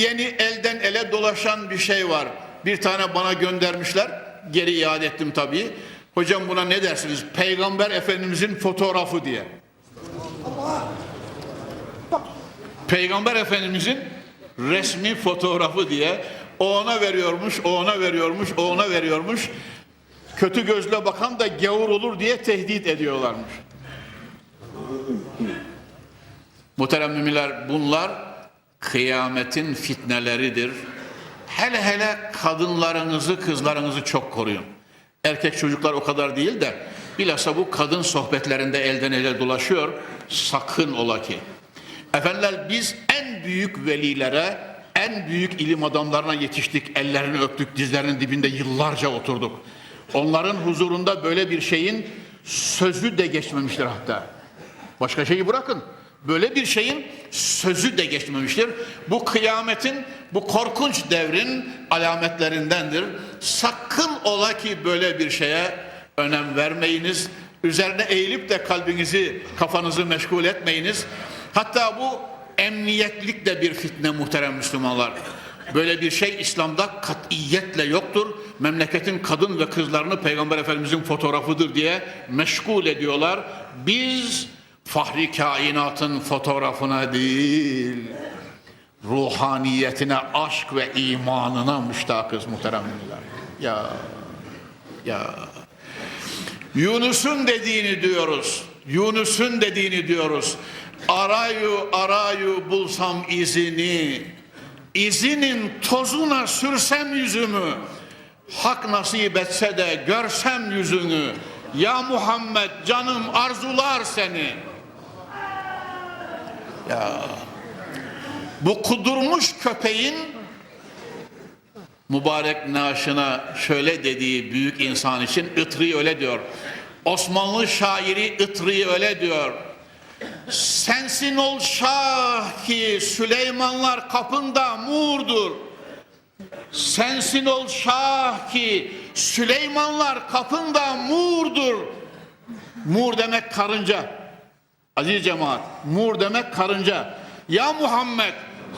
yeni elden ele dolaşan bir şey var. Bir tane bana göndermişler. Geri iade ettim tabii. Hocam buna ne dersiniz? Peygamber Efendimizin fotoğrafı diye. Peygamber Efendimizin resmi fotoğrafı diye o ona veriyormuş, o ona veriyormuş, o ona veriyormuş. Kötü gözle bakan da gavur olur diye tehdit ediyorlarmış. Muhterem müminler bunlar kıyametin fitneleridir. Hele hele kadınlarınızı, kızlarınızı çok koruyun. Erkek çocuklar o kadar değil de bilhassa bu kadın sohbetlerinde elden ele dolaşıyor. Sakın ola ki. Efendiler biz en büyük velilere, en büyük ilim adamlarına yetiştik. Ellerini öptük, dizlerinin dibinde yıllarca oturduk. Onların huzurunda böyle bir şeyin sözü de geçmemiştir hatta. Başka şeyi bırakın. Böyle bir şeyin sözü de geçmemiştir. Bu kıyametin, bu korkunç devrin alametlerindendir. Sakın ola ki böyle bir şeye önem vermeyiniz. Üzerine eğilip de kalbinizi, kafanızı meşgul etmeyiniz. Hatta bu emniyetlik de bir fitne muhterem Müslümanlar. Böyle bir şey İslam'da katiyetle yoktur. Memleketin kadın ve kızlarını Peygamber Efendimizin fotoğrafıdır diye meşgul ediyorlar. Biz fahri kainatın fotoğrafına değil, ruhaniyetine, aşk ve imanına müştakız muhteremler. Ya, ya. Yunus'un dediğini diyoruz. Yunus'un dediğini diyoruz. Arayu arayu bulsam izini, izinin tozuna sürsem yüzümü, hak nasip etse de görsem yüzünü, ya Muhammed canım arzular seni. Ya bu kudurmuş köpeğin mübarek naşına şöyle dediği büyük insan için Itri öyle diyor. Osmanlı şairi Itri öyle diyor. Sensin ol şah ki Süleymanlar kapında murdur. Sensin ol şah ki Süleymanlar kapında murdur. Mur demek karınca. Aziz cemaat, mur demek karınca. Ya Muhammed,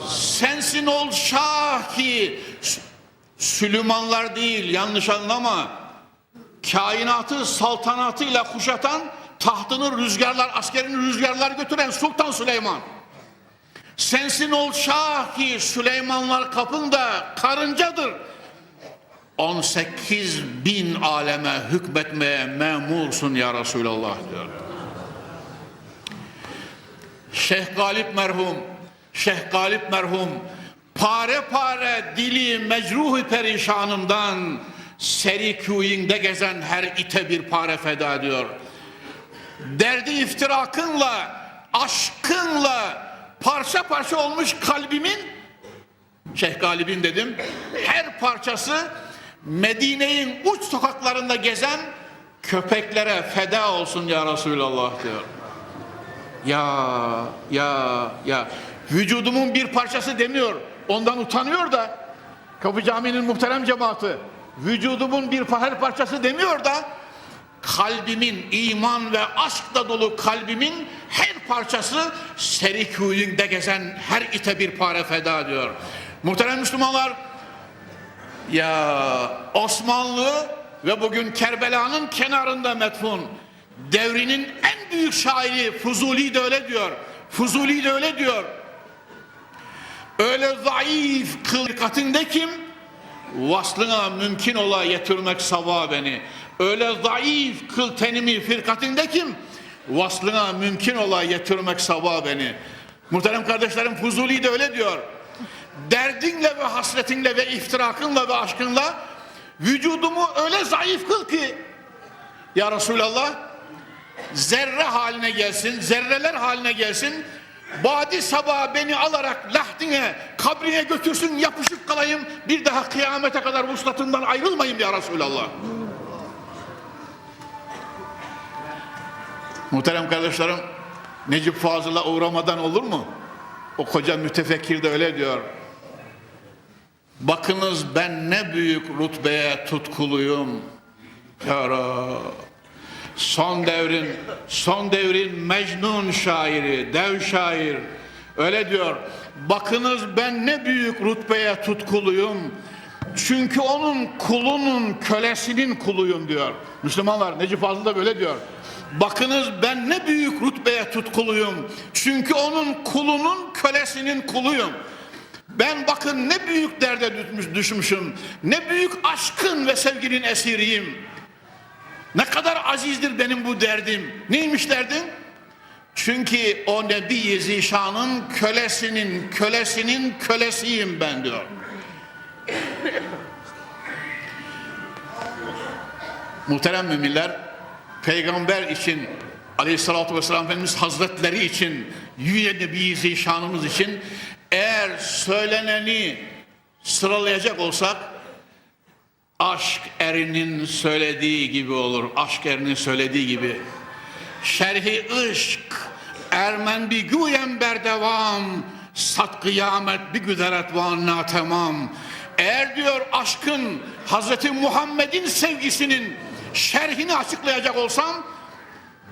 sensin ol şah ki Sü- Süleymanlar değil, yanlış anlama. Kainatı saltanatıyla kuşatan, tahtını rüzgarlar, askerini rüzgarlar götüren Sultan Süleyman. Sensin ol şah ki Süleymanlar kapında karıncadır. 18 bin aleme hükmetmeye memursun ya Resulallah diyor. Şeyh Galip merhum, Şeyh Galip merhum pare pare dili mecruhu perişanından seri kuyinde gezen her ite bir pare feda ediyor. Derdi iftirakınla, aşkınla parça parça olmuş kalbimin Şeyh Galip'in dedim her parçası Medine'nin uç sokaklarında gezen köpeklere feda olsun ya Resulallah diyor. Ya ya ya vücudumun bir parçası demiyor. Ondan utanıyor da Kapı Camii'nin muhterem cemaati vücudumun bir her parçası demiyor da kalbimin iman ve aşkla dolu kalbimin her parçası seri kuyunda gezen her ite bir pare feda diyor. Muhterem Müslümanlar ya Osmanlı ve bugün Kerbela'nın kenarında metfun devrinin büyük şairi Fuzuli de öyle diyor. Fuzuli de öyle diyor. Öyle zayıf kıl katinde kim? Vaslına mümkün ola getirmek sava beni. Öyle zayıf kıl tenimi firkatinde kim? Vaslına mümkün ola getirmek sava beni. Muhterem kardeşlerim Fuzuli de öyle diyor. Derdinle ve hasretinle ve iftirakınla ve aşkınla vücudumu öyle zayıf kıl ki ya Resulallah zerre haline gelsin, zerreler haline gelsin. Badi sabah beni alarak lahdine, kabrine götürsün, yapışık kalayım. Bir daha kıyamete kadar vuslatından ayrılmayayım ya Resulallah. Muhterem kardeşlerim, Necip Fazıl'a uğramadan olur mu? O koca mütefekkir de öyle diyor. Bakınız ben ne büyük rutbeye tutkuluyum. Ya Rab. Son devrin, son devrin Mecnun şairi, dev şair öyle diyor. Bakınız ben ne büyük rütbeye tutkuluyum. Çünkü onun kulunun kölesinin kuluyum diyor. Müslümanlar Necip Fazıl da böyle diyor. Bakınız ben ne büyük rütbeye tutkuluyum. Çünkü onun kulunun kölesinin kuluyum. Ben bakın ne büyük derde düşmüş, düşmüşüm. Ne büyük aşkın ve sevginin esiriyim. Ne kadar azizdir benim bu derdim. Neymiş derdim? Çünkü o Nebi Zişan'ın kölesinin kölesinin kölesiyim ben diyor. Muhterem müminler, peygamber için aleyhissalatü vesselam Efendimiz Hazretleri için, Yüce Nebi Zişanımız için eğer söyleneni sıralayacak olsak aşk erinin söylediği gibi olur. Aşk erinin söylediği gibi. Şerhi ışk ermen bir güyen berdevam sat kıyamet bir güderet van tamam. Eğer diyor aşkın Hazreti Muhammed'in sevgisinin şerhini açıklayacak olsam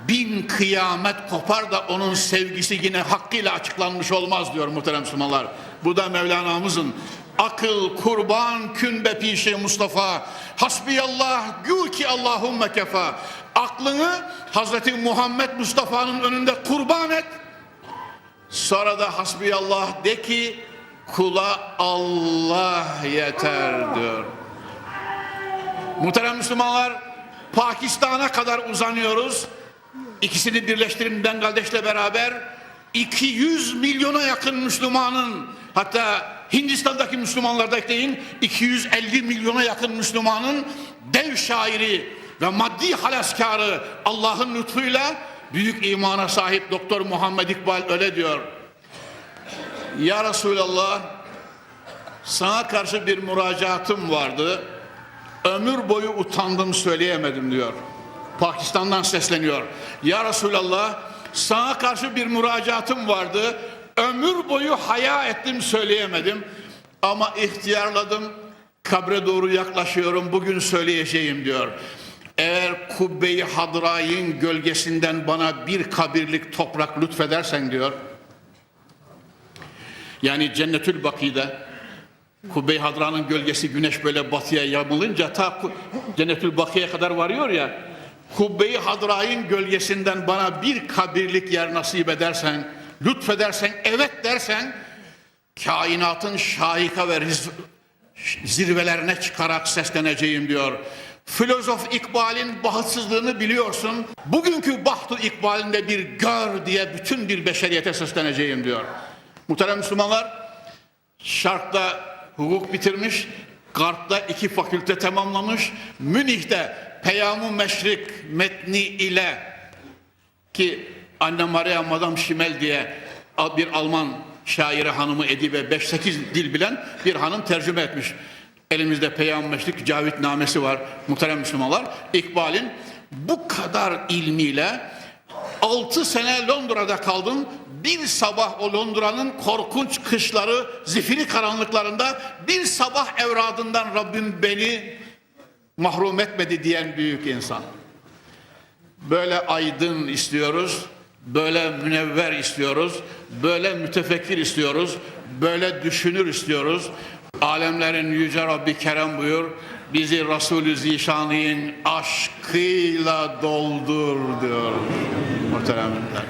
bin kıyamet kopar da onun sevgisi yine hakkıyla açıklanmış olmaz diyor muhterem Müslümanlar. Bu da Mevlana'mızın akıl kurban kün be pişi Mustafa hasbiyallah gül ki Allahumme kefa aklını Hazreti Muhammed Mustafa'nın önünde kurban et sonra da hasbiyallah de ki kula Allah yeter diyor. Muhterem Müslümanlar Pakistan'a kadar uzanıyoruz. İkisini birleştirin Bangladeş'le beraber 200 milyona yakın Müslümanın hatta Hindistan'daki Müslümanlarda ekleyin 250 milyona yakın Müslümanın dev şairi ve maddi halaskarı Allah'ın lütfuyla büyük imana sahip Doktor Muhammed İkbal öyle diyor. Ya Resulallah sana karşı bir müracaatım vardı. Ömür boyu utandım söyleyemedim diyor. Pakistan'dan sesleniyor. Ya Resulallah sana karşı bir müracaatım vardı. Ömür boyu haya ettim söyleyemedim. Ama ihtiyarladım. Kabre doğru yaklaşıyorum. Bugün söyleyeceğim diyor. Eğer kubbe-i hadrayın gölgesinden bana bir kabirlik toprak lütfedersen diyor. Yani Cennetül Baki'de Kubbe-i Hadra'nın gölgesi güneş böyle batıya yamılınca ta Cennetül Baki'ye kadar varıyor ya. Kubbe-i Hadra'nın gölgesinden bana bir kabirlik yer nasip edersen, lütfedersen, evet dersen kainatın şahika ve zirvelerine çıkarak sesleneceğim diyor. Filozof İkbal'in bahtsızlığını biliyorsun. Bugünkü bahtı İkbal'inde bir gör diye bütün bir beşeriyete sesleneceğim diyor. Muhterem Müslümanlar, Şark'ta hukuk bitirmiş, Garp'ta iki fakülte tamamlamış, Münih'te Peyam-ı Meşrik metni ile ki Anne Maria Madame Schimmel diye bir Alman şairi hanımı edibe 5-8 dil bilen bir hanım tercüme etmiş. Elimizde Peyam Meşrik Cavit namesi var muhterem Müslümanlar. İkbal'in bu kadar ilmiyle 6 sene Londra'da kaldım. Bir sabah o Londra'nın korkunç kışları, zifiri karanlıklarında bir sabah evradından Rabbim beni mahrum etmedi diyen büyük insan. Böyle aydın istiyoruz, böyle münevver istiyoruz, böyle mütefekkir istiyoruz, böyle düşünür istiyoruz. Alemlerin yüce Rabbi Kerem buyur, bizi Resulü Zişanı'nın aşkıyla doldur diyor muhteremler.